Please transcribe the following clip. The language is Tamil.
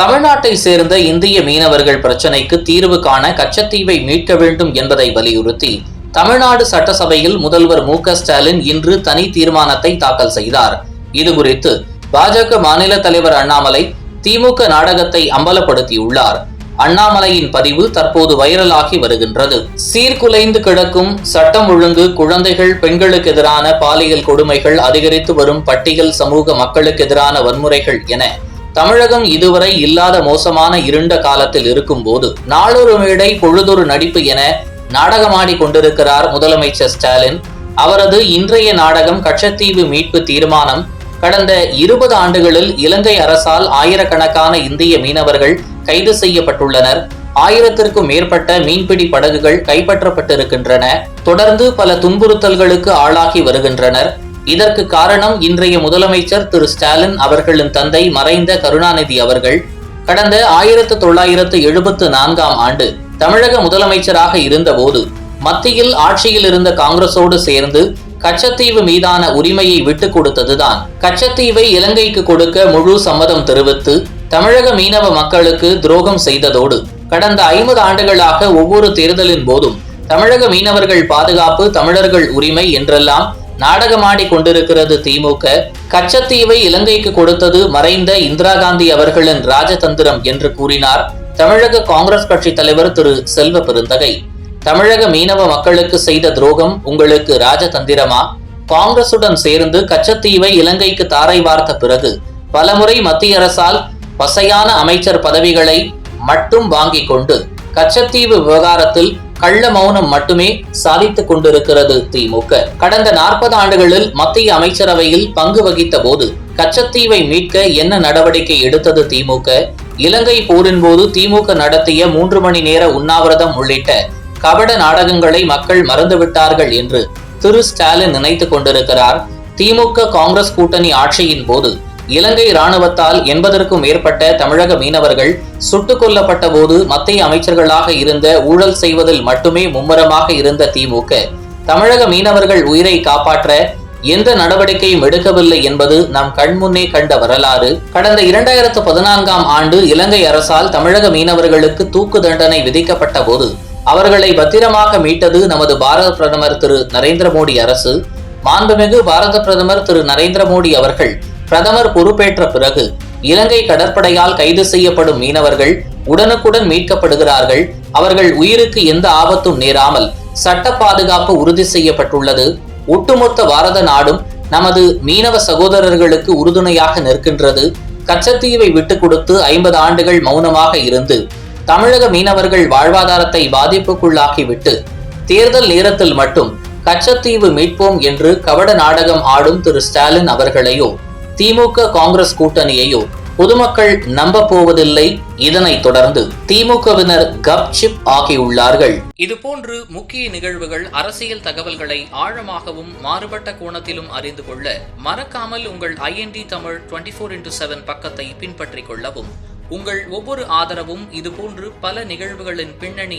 தமிழ்நாட்டை சேர்ந்த இந்திய மீனவர்கள் பிரச்சினைக்கு தீர்வு காண கச்சத்தீவை மீட்க வேண்டும் என்பதை வலியுறுத்தி தமிழ்நாடு சட்டசபையில் முதல்வர் மு ஸ்டாலின் இன்று தனி தீர்மானத்தை தாக்கல் செய்தார். இதுகுறித்து பாஜக மாநில தலைவர் அண்ணாமலை திமுக நாடகத்தை அம்பலப்படுத்தியுள்ளார். அண்ணாமலையின் பதிவு தற்போது வைரலாகி வருகின்றது. சீர்குலைந்து கிடக்கும் சட்டம் ஒழுங்கு குழந்தைகள் பெண்களுக்கு எதிரான பாலியல் கொடுமைகள் அதிகரித்து வரும் பட்டியல் சமூக மக்களுக்கு எதிரான வன்முறைகள் என தமிழகம் இதுவரை இல்லாத மோசமான இருண்ட காலத்தில் இருக்கும்போது நாளொரு மேடை பொழுதொரு நடிப்பு என நாடகமாடி கொண்டிருக்கிறார் முதலமைச்சர் ஸ்டாலின். அவரது இன்றைய நாடகம் கச்சத்தீவு மீட்பு தீர்மானம். கடந்த இருபது ஆண்டுகளில் இலங்கை அரசால் ஆயிரக்கணக்கான இந்திய மீனவர்கள் கைது செய்யப்பட்டுள்ளனர். ஆயிரத்திற்கும் மேற்பட்ட மீன்பிடி படகுகள் கைப்பற்றப்பட்டிருக்கின்றன. தொடர்ந்து பல துன்புறுத்தல்களுக்கு ஆளாகி வருகின்றனர். இதற்கு காரணம் இன்றைய முதலமைச்சர் திரு ஸ்டாலின் அவர்களின் தந்தை மறைந்த கருணாநிதி அவர்கள். கடந்த ஆயிரத்து தொள்ளாயிரத்து எழுபத்து நான்காம் ஆண்டு தமிழக முதலமைச்சராக இருந்தபோது மத்தியில் ஆட்சியில் இருந்த காங்கிரசோடு சேர்ந்து கச்சத்தீவு மீதான உரிமையை விட்டுக் கொடுத்ததுதான். கச்சத்தீவை இலங்கைக்கு கொடுக்க முழு சம்மதம் தெரிவித்து தமிழக மீனவ மக்களுக்கு துரோகம் செய்ததோடு கடந்த ஐம்பது ஆண்டுகளாக ஒவ்வொரு தேர்தலின் போதும் தமிழக மீனவர்கள் பாதுகாப்பு தமிழர்கள் உரிமை என்றெல்லாம் நாடகமாடி கொண்டிருக்கிறது திமுக. கச்சத்தீவை இலங்கைக்கு கொடுத்தது மறைந்த இந்திரா காந்தி அவர்களின் ராஜதந்திரம் என்று கூறினார் தமிழக காங்கிரஸ் கட்சி தலைவர் திரு செல்வ பெருந்தகை. தமிழக மீனவ மக்களுக்கு செய்த துரோகம் உங்களுக்கு ராஜதந்திரமா? காங்கிரசுடன் சேர்ந்து கச்சத்தீவை இலங்கைக்கு தாரை வார்த்த பிறகு பலமுறை மத்திய அரசால் வசையான அமைச்சர் பதவிகளை மட்டும் வாங்கிக் கொண்டு கச்சத்தீவு விவகாரத்தில் கள்ள மௌனம் மட்டுமே சாதித்துக் கொண்டிருக்கிறது திமுக. கடந்த நாற்பது ஆண்டுகளில் மத்திய அமைச்சரவையில் பங்கு வகித்த போது கச்சத்தீவை மீட்க என்ன நடவடிக்கை எடுத்தது திமுக? இலங்கை போரின் போது திமுக நடத்திய மூன்று மணி நேர உண்ணாவிரதம் உள்ளிட்ட கபட நாடகங்களை மக்கள் மறந்துவிட்டார்கள் என்று திரு ஸ்டாலின் நினைத்துக் கொண்டிருக்கிறார். திமுக காங்கிரஸ் கூட்டணி ஆட்சியின் போது இலங்கை இராணுவத்தால் எண்பதற்கும் மேற்பட்ட தமிழக மீனவர்கள் சுட்டுக் கொல்லப்பட்ட போது மத்திய அமைச்சர்களாக இருந்த ஊழல் செய்வதில் மட்டுமே மும்முரமாக இருந்த திமுக. தமிழக மீனவர்கள் உயிரை காப்பாற்ற எந்த நடவடிக்கையும் எடுக்கவில்லை என்பது நம் கண்முன்னே கண்ட வரலாறு. கடந்த இரண்டாயிரத்து பதினான்காம் ஆண்டு இலங்கை அரசால் தமிழக மீனவர்களுக்கு தூக்கு தண்டனை விதிக்கப்பட்ட போது அவர்களை பத்திரமாக மீட்டது நமது பாரத பிரதமர் திரு நரேந்திர மோடி அரசு. மாண்புமிகு பாரத பிரதமர் திரு நரேந்திர மோடி அவர்கள் பிரதமர் பொறுப்பேற்ற பிறகு இலங்கை கடற்படையால் கைது செய்யப்படும் மீனவர்கள் உடனுக்குடன் மீட்கப்படுகிறார்கள். அவர்கள் உயிருக்கு எந்த ஆபத்தும் நேராமல் சட்ட பாதுகாப்பு உறுதி செய்யப்பட்டுள்ளது. ஒட்டுமொத்த பாரத நாடும் நமது மீனவ சகோதரர்களுக்கு உறுதுணையாக நிற்கின்றது. கச்சத்தீவை விட்டுக் கொடுத்து ஐம்பது ஆண்டுகள் மௌனமாக இருந்து தமிழக மீனவர்கள் வாழ்வாதாரத்தை பாதிப்புக்குள்ளாக்கிவிட்டு தேர்தல் நேரத்தில் மட்டும் கச்சத்தீவு மீட்போம் என்று கவட நாடகம் ஆடும் திரு ஸ்டாலின் அவர்களையோ திமுக காங்கிரஸ் கூட்டணியையோ பொதுமக்கள் நம்ப போவதில்லை இதனைத் தொடர்ந்து திமுகவினர் கப்சிப் ஆகியுள்ளார்கள். இதுபோன்று முக்கிய நிகழ்வுகள் அரசியல் தகவல்களை ஆழமாகவும் மாறுபட்ட கோணத்திலும் அறிந்து கொள்ள மறக்காமல் உங்கள் IND Tamil twenty four into seven பக்கத்தை பின்பற்றிக் கொள்ளவும். உங்கள் ஒவ்வொரு ஆதரவும் இதுபோன்று பல நிகழ்வுகளின் பின்னணியை